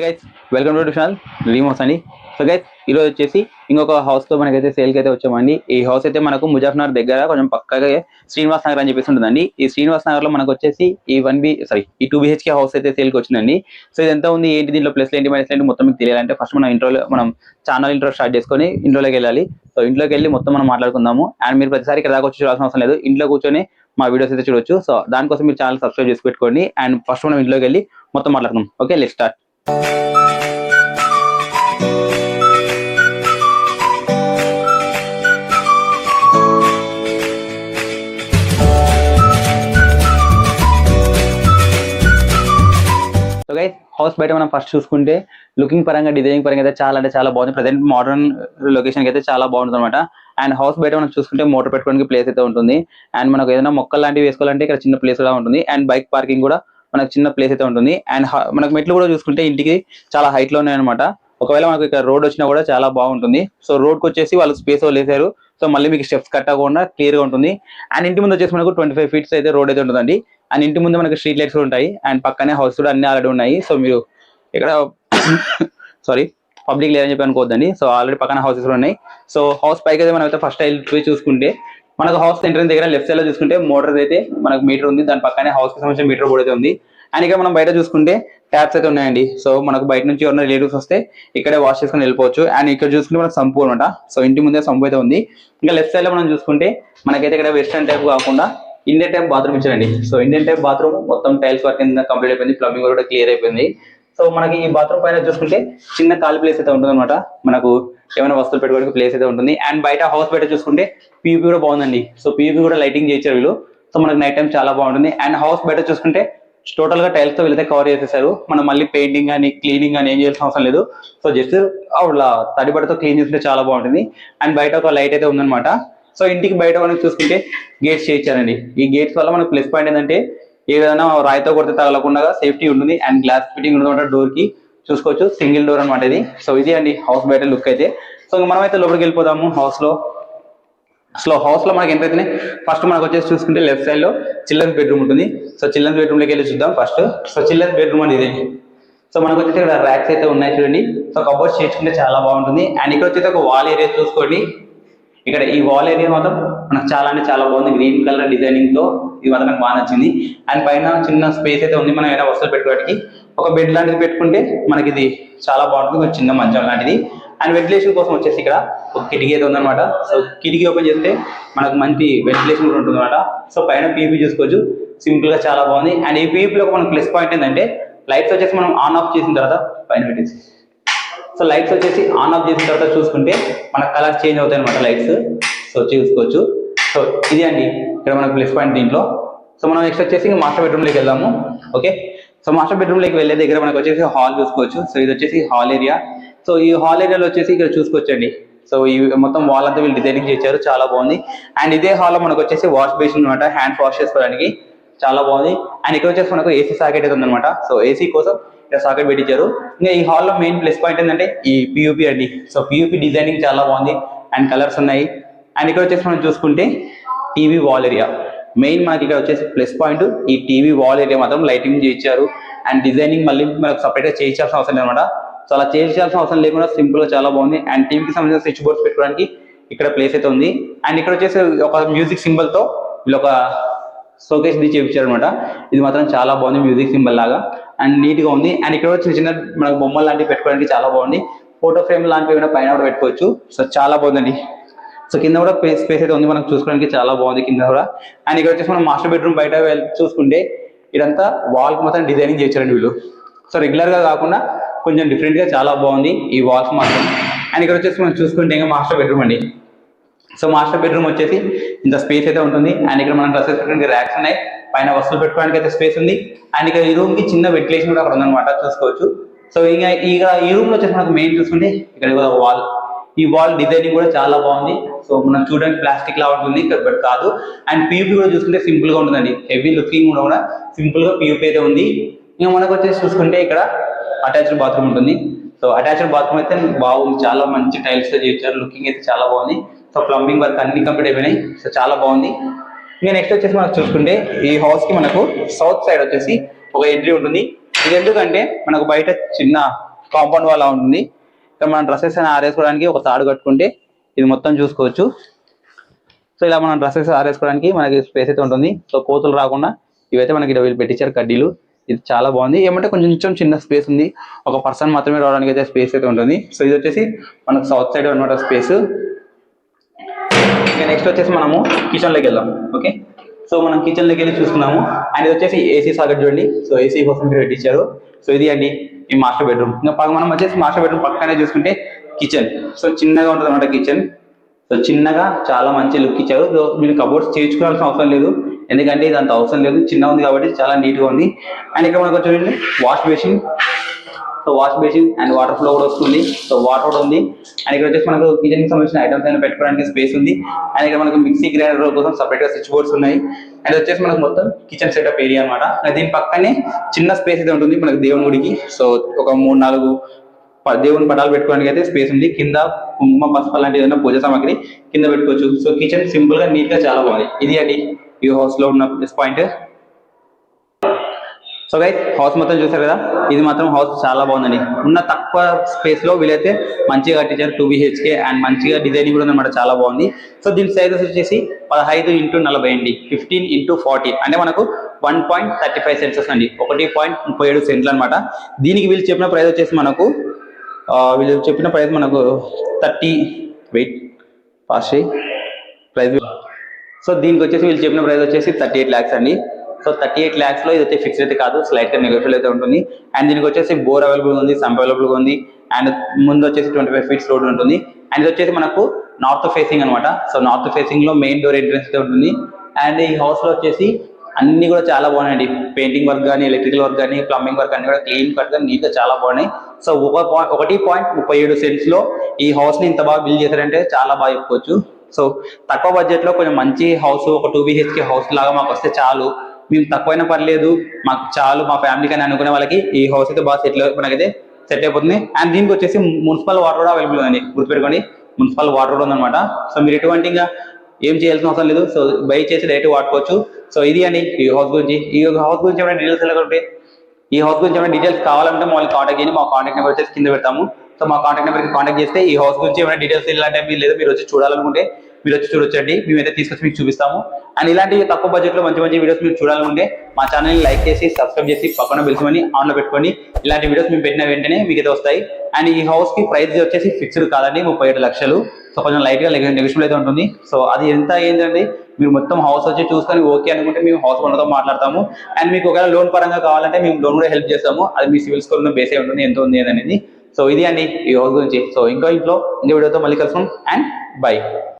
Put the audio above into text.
Guys welcome to channel dream house అండి so guys ఈరోజు వచ్చేసి ఇంకొక హౌస్తో మనకైతే సేల్కి అయితే వచ్చామండి. ఈ హౌస్ అయితే మనకు ముజాఫర్నగర్ దగ్గర కొంచెం పక్కగా శ్రీనివాస్ నగర్ అని చెప్పేసి ఉంటుందండి. ఈ శ్రీనివాస్ నగర్లో మనకు వచ్చేసి ఈ వన్ బి సారీ ఈ టూ బిహెచ్కే హౌస్ అయితే సేల్కి వచ్చిందండి. సో ఇది ఎంత ఉంది ఏంటి దీంట్లో ప్లస్ ఏంటి మైనస్ ఏంటి మొత్తం మీకు తెలియాలంటే ఫస్ట్ మనం ఇంట్రోలో మనం ఛానల్ ఇంట్రో స్టార్ట్ చేసుకొని ఇంట్లోకి వెళ్ళాలి. సో ఇంట్లోకి వెళ్ళి మొత్తం మనం మాట్లాడుకుందాము. అండ్ మీరు ప్రతిసారి ఇక్కడ దాకా వచ్చి చూడాల్సిన అవసరం లేదు. ఇంట్లో కూర్చొని మా వీడియోస్ అయితే చూడొచ్చు. సో దానికోసం మీరు ఛానల్ సబ్స్క్రైబ్ చేసి పెట్టుకోండి. అండ్ ఫస్ట్ మనం ఇంట్లోకి వెళ్ళి మొత్తం మాట్లాడుకుందాం. ఓకే లెట్ స్టార్ట్ హౌస్ బయట మనం ఫస్ట్ చూసుకుంటే లుకింగ్ పరంగా డిజైనింగ్ పరంగా అయితే చాలా అంటే చాలా బాగుంది. ప్రజెంట్ మోడర్న్ లొకేషన్ అయితే చాలా బాగుంటుంది అనమాట అండ్ హౌస్ బయట మనం చూసుకుంటే మోటార్ పెట్టుకోవడానికి ప్లేస్ అయితే ఉంటుంది. అండ్ మనకు ఏదైనా మొక్కలు లాంటివి వేసుకోవాలంటే ఇక్కడ చిన్న ప్లేస్ కూడా ఉంటుంది. అండ్ బైక్ పార్కింగ్ కూడా మనకు చిన్న ప్లేస్ అయితే ఉంటుంది. అండ్ మనకు మెట్లు కూడా చూసుకుంటే ఇంటికి చాలా హైట్లో ఉన్నాయన్నమాట. ఒకవేళ మనకు ఇక్కడ రోడ్ వచ్చినా కూడా చాలా బాగుంటుంది. సో రోడ్కి వచ్చేసి వాళ్ళు స్పేస్ వదిలేశారు సో మళ్ళీ మీకు స్టెప్స్ కట్టకుండా క్లియర్గా ఉంటుంది. అండ్ ఇంటి ముందు వచ్చేసి మనకు ట్వంటీ ఫైవ్ ఫీట్స్ అయితే రోడ్ అయితే ఉంటుందండి. అండ్ ఇంటి ముందు మనకు స్ట్రీట్ లైట్స్ ఉంటాయి. అండ్ పక్కనే హౌస్ కూడా అన్ని ఆల్రెడీ ఉన్నాయి. సో మీరు ఇక్కడ సారీ పబ్లిక్ లేదని చెప్పి అనుకోవద్దండి. సో ఆల్రెడీ పక్కన హౌసెస్ ఉన్నాయి. సో హౌస్ పైకి అయితే మనం అయితే ఫస్ట్ పోయి చూసుకుంటే మనకు హౌస్ ఎంట్రెన్స్ దగ్గర లెఫ్ట్ సైడ్లో చూసుకుంటే మోటార్ అయితే మనకు మీటర్ ఉంది. దాని పక్కనే హౌస్కి సంబంధించిన మీటర్ కూడా అయితే ఉంది. అండ్ ఇక్కడ మనం బయట చూసుకుంటే ట్యాప్స్ అయితే ఉన్నాయండి. సో మనకు బయట నుంచి ఎవరైనా రిలేటివ్స్ వస్తే ఇక్కడే వాష్ చేసుకుని వెళ్ళిపోవచ్చు. అండ్ ఇక్కడ చూసుకుంటే మనకు సంపు అనమాట సో ఇంటి ముందే సంపు అయితే ఉంది. ఇంకా లెఫ్ట్ సైడ్లో మనం చూసుకుంటే మనకైతే ఇక్కడ వెస్టర్న్ టైప్ కాకుండా ఇండియన్ టైప్ బాత్రూమ్ ఇచ్చారండి. సో ఇండియన్ టైప్ బాత్రూమ్ మొత్తం టైల్స్ వర్క్ కింద కంప్లీట్ అయిపోయింది. ప్లంబింగ్ కూడా క్లియర్ అయిపోయింది. సో మనకి ఈ బాత్రూమ్ పైన చూసుకుంటే చిన్న ఖాళీ ప్లేస్ అయితే ఉంటుంది అనమాట మనకు ఏమైనా వస్తువులు పెట్టుకోవడానికి ప్లేస్ అయితే ఉంటుంది. అండ్ బయట హౌస్ బయట చూసుకుంటే పీయూపీ కూడా బాగుందండి. సో పీయూపీ కూడా లైటింగ్ చేయించారు వీళ్ళు. సో మనకి నైట్ టైం చాలా బాగుంటుంది. అండ్ హౌస్ బయట చూసుకుంటే టోటల్గా టైల్స్తో వెళ్తే కవర్ చేసేసారు. మనం మళ్ళీ పెయింటింగ్ కానీ క్లీనింగ్ కానీ ఏం చేయాల్సిన అవసరం లేదు. సో జస్ట్ అలా తడిబడితో క్లీన్ చేసుకుంటే చాలా బాగుంటుంది. అండ్ బయట ఒక లైట్ అయితే ఉందన్నమాట. సో ఇంటికి బయట మనకి చూసుకుంటే గేట్స్ చేయించారండి. ఈ గేట్స్ వల్ల మనకు ప్లస్ పాయింట్ ఏంటంటే ఏదైనా రాయితో కొడితే తగలకుండా సేఫ్టీ ఉంటుంది అండ్ గ్లాస్ ఫిట్టింగ్ ఉంటుంది డోర్కి చూసుకోవచ్చు సింగిల్ డోర్ అనమాట ఇది. సో ఇది అండి హౌస్ బయట లుక్ అయితే. సో మనం మనమైతే లోపలికి వెళ్ళిపోదాము హౌస్లో సో హౌస్లో మనకి ఎంతైతే ఫస్ట్ మనకు వచ్చేసి చూసుకుంటే లెఫ్ట్ సైడ్లో చిల్డ్రన్స్ బెడ్రూమ్ ఉంటుంది. సో చిల్డ్రన్స్ బెడ్రూమ్లోకి వెళ్ళి చూద్దాం ఫస్ట్. సో చిల్డ్రన్స్ బెడ్రూమ్ అని ఇది. సో మనకు వచ్చేసి ఇక్కడ ర్యాక్స్ అయితే ఉన్నాయి చూడండి. సో కబోర్డ్స్ చేసుకుంటే చాలా బాగుంటుంది. అండ్ ఇక్కడ వచ్చేసి ఒక వాల్ ఏరియా చూసుకోండి. ఇక్కడ ఈ వాల్ ఏరియా మాత్రం మనకు చాలా అంటే చాలా బాగుంది. గ్రీన్ కలర్ డిజైనింగ్తో ఇది మాత్రం బాగా నచ్చింది అండ్ పైన చిన్న స్పేస్ అయితే ఉంది. మనం ఏదైనా వస్తువులు పెట్టుకోవడానికి ఒక బెడ్ లాంటిది పెట్టుకుంటే మనకి ఇది చాలా బాగుంటుంది. ఒక చిన్న మంచం లాంటిది. అండ్ వెంటిలేషన్ కోసం వచ్చేసి ఇక్కడ ఒక కిటికీ అయితే ఉందన్నమాట. సో కిటికీ ఓపెన్ చేస్తే మనకు మంచి వెంటిలేషన్ కూడా ఉంటుంది అనమాట సో పైన పీపీ చూసుకోవచ్చు. సింపుల్గా చాలా బాగుంది. అండ్ ఈ పీపీలో మనకు ప్లస్ పాయింట్ ఏంటంటే లైట్స్ వచ్చేసి మనం ఆన్ ఆఫ్ చేసిన తర్వాత పైన పెట్టేసి. సో లైట్స్ వచ్చేసి ఆన్ ఆఫ్ చేసిన తర్వాత చూసుకుంటే మన కలర్ చేంజ్ అవుతాయి అనమాట లైట్స్ సో చూసుకోవచ్చు. సో ఇది అండి. ఇక్కడ మనకు ప్లస్ పాయింట్ దీంట్లో. సో మనం నెక్స్ట్ వచ్చేసి ఇంకా మాస్టర్ బెడ్రూమ్లోకి వెళ్దాము. ఓకే సో మాస్టర్ బెడ్రూమ్లోకి వెళ్ళే దగ్గర మనకు వచ్చేసి హాల్ చూసుకోవచ్చు. సో ఇది వచ్చేసి హాల్ ఏరియా సో ఈ హాల్ ఏరియాలో వచ్చేసి ఇక్కడ చూసుకోవచ్చండి. సో ఈ మొత్తం వాల్ అంతా వీళ్ళు డిజైనింగ్ చేశారు. చాలా బాగుంది. అండ్ ఇదే హాల్లో మనకు వచ్చేసి వాష్ బేసిన్ అనమాట హ్యాండ్ వాష్ చేసుకోవడానికి చాలా బాగుంది. అండ్ ఇక్కడ వచ్చేసి మనకు ఏసీ సాకెట్ అయితే ఉందన్నమాట. సో ఏసీ కోసం ఇక్కడ సాకెట్ పెట్టించారు. ఇంకా ఈ హాల్లో మెయిన్ ప్లస్ పాయింట్ ఏంటంటే ఈ పియూపీ అండి. సో పియూపీ డిజైనింగ్ చాలా బాగుంది. అండ్ కలర్స్ ఉన్నాయి. అండ్ ఇక్కడ వచ్చేసి మనం చూసుకుంటే టీవీ వాల్ ఏరియా మెయిన్ మనకి ఇక్కడ వచ్చేసి ప్లస్ పాయింట్ ఈ టీవీ వాల్ ఏరియా మాత్రం లైటింగ్ చేయించారు. అండ్ డిజైనింగ్ మళ్ళీ మనకు సపరేట్గా చేయించాల్సిన అవసరం లేదన్నమాట. సో అలా చేయించాల్సిన అవసరం లేకుండా సింపుల్గా చాలా బాగుంది. అండ్ టీవీకి సంబంధించిన స్విచ్ బోర్డ్స్ పెట్టుకోవడానికి ఇక్కడ ప్లేస్ అయితే ఉంది. అండ్ ఇక్కడ వచ్చేసి ఒక మ్యూజిక్ సింబల్తో వీళ్ళు ఒక షోకేస్ ది చేయించారు అనమాట ఇది మాత్రం చాలా బాగుంది మ్యూజిక్ సింబల్ లాగా. అండ్ నీట్గా ఉంది. అండ్ ఇక్కడ చిన్న చిన్న మనకు బొమ్మలు లాంటివి పెట్టుకోవడానికి చాలా బాగుంది. ఫోటో ఫ్రేమ్ లాంటివి ఏమైనా పైన కూడా పెట్టుకోవచ్చు. సో చాలా బాగుందండి. సో కింద కూడా స్పేస్ అయితే ఉంది. మనకు చూసుకోవడానికి చాలా బాగుంది కింద కూడా. అండ్ ఇక్కడ వచ్చేసి మనం మాస్టర్ బెడ్రూమ్ బయట వెళ్ళి చూసుకుంటే ఇదంతా వాల్ మొత్తం డిజైనింగ్ చేయించారండి వీళ్ళు. సో రెగ్యులర్గా కాకుండా కొంచెం డిఫరెంట్గా చాలా బాగుంది ఈ వాల్స్ మాత్రం. అండ్ ఇక్కడ వచ్చేసి మనం చూసుకుంటే ఇంకా మాస్టర్ బెడ్రూమ్ అండి. సో మాస్టర్ బెడ్రూమ్ వచ్చేసి ఇంత స్పేస్ అయితే ఉంటుంది. అండ్ ఇక్కడ మనం డ్రెస్సెస్ పెట్టుకోవడానికి ర్యాక్స్ ఉన్నాయి. పైన వస్తువులు పెట్టుకోవడానికి అయితే స్పేస్ ఉంది. అండ్ ఇక్కడ ఈ రూమ్కి చిన్న వెంటిలేషన్ కూడా అక్కడ ఉందన్నమాట. చూసుకోవచ్చు. సో ఇంకా ఇక ఈ రూమ్లో వచ్చేసి మనకు మెయిన్ చూసుకుంటే ఇక్కడ వాల్ ఈ వాల్ డిజైనింగ్ కూడా చాలా బాగుంది. సో మనం చూడడానికి ప్లాస్టిక్ లా ఉంటుంది బట్ కాదు. అండ్ పీయూపీ కూడా చూసుకుంటే సింపుల్గా ఉంటుందండి. హెవీ లుకింగ్ కూడా సింపుల్గా పీయూపీ అయితే ఉంది. ఇంకా మనకు వచ్చేసి చూసుకుంటే ఇక్కడ అటాచ్డ్ బాత్రూమ్ ఉంటుంది. సో అటాచ్డ్ బాత్రూమ్ అయితే బాగుంది. చాలా మంచి టైల్స్తో చేయించారు. లుకింగ్ అయితే చాలా బాగుంది. సో ప్లంబింగ్ వర్క్ అన్ని కంప్లీట్ అయిపోయినాయి. సో చాలా బాగుంది. ఇంకా నెక్స్ట్ వచ్చేసి మనం చూసుకుంటే ఈ హౌస్కి మనకు సౌత్ సైడ్ వచ్చేసి ఒక ఎంట్రీ ఉంటుంది. ఇది ఎందుకంటే మనకు బయట చిన్న కాంపౌండ్ వాళ్ళ ఉంటుంది. ఇక్కడ మనం డ్రెస్సెస్ అని ఆరేసుకోవడానికి ఒక తాడు కట్టుకుంటే ఇది మొత్తం చూసుకోవచ్చు. సో ఇలా మనం డ్రెస్సెస్ ఆరేసుకోవడానికి మనకి స్పేస్ అయితే ఉంటుంది. సో కోతులు రాకుండా ఇవైతే మనకి వీళ్ళు పెట్టించారు కడ్డీలు. ఇది చాలా బాగుంది. ఏమంటే కొంచెం చిన్న స్పేస్ ఉంది. ఒక పర్సన్ మాత్రమే రావడానికి అయితే స్పేస్ అయితే ఉంటుంది. సో ఇది వచ్చేసి మనకు సౌత్ సైడ్ అనమాట స్పేస్ ఇంకా నెక్స్ట్ వచ్చేసి మనము కిచెన్లోకి వెళ్దాం. ఓకే సో మనం కిచెన్లోకి వెళ్ళి చూసుకున్నాము అండ్ ఇది వచ్చేసి ఏసీ సాగర్ చూడండి. సో ఏసీ కోసం మీరు పెట్టించారు. సో ఇది అండి. ఈ మాస్టర్ బెడ్రూమ్ ఇంకా పక్క మనం వచ్చేసి మాస్టర్ బెడ్రూమ్ పక్కనే చూసుకుంటే కిచెన్ సో చిన్నగా ఉంటుంది అనమాట కిచెన్ సో చిన్నగా చాలా మంచి లుక్ ఇచ్చారు. సో మీరు కబోర్డ్స్ చేయించుకోవాల్సిన అవసరం లేదు. ఎందుకంటే ఇది అంత అవసరం లేదు. చిన్నగా ఉంది కాబట్టి చాలా నీట్గా ఉంది. అండ్ ఇక్కడ మనకు చూడండి wash basin so wash basin and water flow కూడా వస్తుంది. సో వాటర్ కూడా ఉంది. అండ్ ఇక్కడ వచ్చేసి మనకు కిచెన్కి సంబంధించిన ఐటమ్స్ అయినా పెట్టుకోవడానికి స్పేస్ ఉంది. అండ్ ఇక్కడ మనకు మిక్సీ గ్రైండర్ కోసం సపరేట్గా స్విచ్ బోర్డ్స్ ఉన్నాయి. అండ్ వచ్చేసి మనకు మొత్తం కిచెన్ సెటప్ ఏరియా అనమాట దీని పక్కనే చిన్న స్పేస్ అయితే ఉంటుంది మనకు దేవుని గుడికి. సో ఒక మూడు నాలుగు దేవుని పటాలు పెట్టుకోవడానికి అయితే స్పేస్ ఉంది. కింద కుంకుమ పసుపు లాంటి ఏదైనా పూజ సామాగ్రి కింద పెట్టుకోవచ్చు. సో కిచెన్ సింపుల్గా నీట్గా చాలా బాగుంది. ఇది అండి ఈ హౌస్లో ఉన్న plus point so guys house మొత్తం చూసారు కదా? ఇది మాత్రం హౌస్ చాలా బాగుందండి. ఉన్న తక్కువ స్పేస్లో వీలైతే మంచిగా కట్టించారు టూ బిహెచ్కే అండ్ మంచిగా డిజైనింగ్ కూడా ఉందన్నమాట చాలా బాగుంది. సో దీని సైజెస్ వచ్చేసి పదహైదు ఇంటూ నలభై అండి. ఫిఫ్టీన్ ఇంటూ ఫార్టీ అంటే మనకు one point thirty five cents అండి. ఒకటి పాయింట్ ముప్పై ఏడు సెంట్లు అనమాట దీనికి వీళ్ళు చెప్పిన ప్రైస్ వచ్చేసి మనకు వీళ్ళు చెప్పిన ప్రైస్ మనకు థర్టీ వెయిట్ పాస్ ప్రైస్ సో దీనికి వచ్చేసి వీళ్ళు చెప్పిన ప్రైస్ వచ్చేసి థర్టీ ఎయిట్ ల్యాక్స్ అండి. సో థర్టీ ఎయిట్ ల్యాక్స్లో ఇది వచ్చి ఫిక్స్డ్ అయితే కాదు స్లైట్గా నెగోషియల్ అయితే ఉంటుంది. అండ్ దీనికి వచ్చేసి బోర్ అవైలబుల్ ఉంది సంప్ అవైలబుల్గా ఉంది. అండ్ ముందు వచ్చేసి ట్వంటీ ఫైవ్ ఫీట్స్ రోడ్ ఉంటుంది. అండ్ ఇది వచ్చేసి మనకు నార్త్ ఫేసింగ్ అన్నమాట. సో నార్త్ ఫేసింగ్లో మెయిన్ డోర్ ఎంట్రెన్స్ అయితే ఉంటుంది. అండ్ ఈ హౌస్లో వచ్చేసి అన్ని కూడా చాలా బాగున్నాయండి. పెయింటింగ్ వర్క్ కానీ ఎలక్ట్రికల్ వర్క్ కానీ ప్లంబింగ్ వర్క్ అన్ని కూడా క్లీన్ కట్గా నీట్ చాలా బాగున్నాయి. సో ఒక పాయింట్ ఒకటి పాయింట్ ముప్పై ఏడు సెంట్స్లో ఈ హౌస్ని ఇంత బాగా బిల్డ్ చేశారంటే చాలా బాగా చెప్పుకోవచ్చు. సో తక్కువ బడ్జెట్లో కొంచెం మంచి హౌస్ ఒక టూ బిహెచ్కే హౌస్ లాగా మాకు వస్తే చాలు. మేము తక్కువైనా పర్లేదు మాకు చాలు మా ఫ్యామిలీ అని అనుకునే వాళ్ళకి ఈ హౌస్ అయితే బాగా సెటిల్ మనకైతే సెట్ అయిపోతుంది. అండ్ దీనికి వచ్చేసి మున్సిపల్ వాటర్ కూడా అవైలబుల్ ఉందండి. గుర్తుపెట్టుకోండి మున్సిపల్ వాటర్ కూడా ఉందన్నమాట సో మీరు ఎటువంటి ఇంకా ఏం చేయాల్సిన అవసరం లేదు. సో బై చేసి డైరెక్ట్ వాడుకోవచ్చు. సో ఇది అండి ఈ హౌస్ గురించి. ఈ హౌస్ గురించి ఏమైనా డీటెయిల్స్ వెళ్ళగలిగితే ఈ హౌస్ గురించి ఏమైనా డీటెయిల్స్ కావాలంటే మమ్మల్ని కాంటాక్ట్ చేయండి. మా కాంటాక్ట్ నెంబర్ వచ్చేసి కింద పెడతాము. సో మా కాంటాక్ట్ నెంబర్కి కాంటాక్ట్ చేస్తే ఈ హౌస్ గురించి ఏమైనా డీటెయిల్స్ ఇలాంటివి మీరు లేదా. మీరు వచ్చి చూడాలనుకుంటే మీరు వచ్చి చూడొచ్చండి. మేమైతే తీసుకొచ్చి మీకు చూపిస్తాము. అండ్ ఇలాంటి తక్కువ బడ్జెట్లో మంచి మంచి వీడియోస్ మీరు చూడాలనుకుంటే మా ఛానల్ లైక్ చేసి సబ్స్క్రైబ్ చేసి పక్కన బెల్చమని ఆన్లో పెట్టుకొని ఇలాంటి వీడియోస్ మేము పెట్టిన వెంటనే మీకు అయితే వస్తాయి. అండ్ ఈ హౌస్కి ప్రైస్ వచ్చేసి ఫిక్స్డ్ కాదండి ముప్పై ఏడు లక్షలు. సో కొంచెం లైట్గా నెగిషన్ అయితే ఉంటుంది. సో అది ఎంత ఏంటండి మీరు మొత్తం హౌస్ వచ్చి చూసుకొని ఓకే అనుకుంటే మేము హౌస్ ఓనర్తో మాట్లాడతాము. అండ్ మీకు ఒకవేళ లోన్ పరంగా కావాలంటే మేము లోన్ కూడా హెల్ప్ చేస్తాము. అది మీ సివిల్ స్కోర్ బేస్ బేసే ఉంటుంది ఎంత ఉంది అనేది. సో ఇది అండి ఈ హౌస్ గురించి. సో ఇంకో ఇంట్లో ఇంకో వీడియోతో మళ్ళీ కలుసుకుంటాం అండ్ బై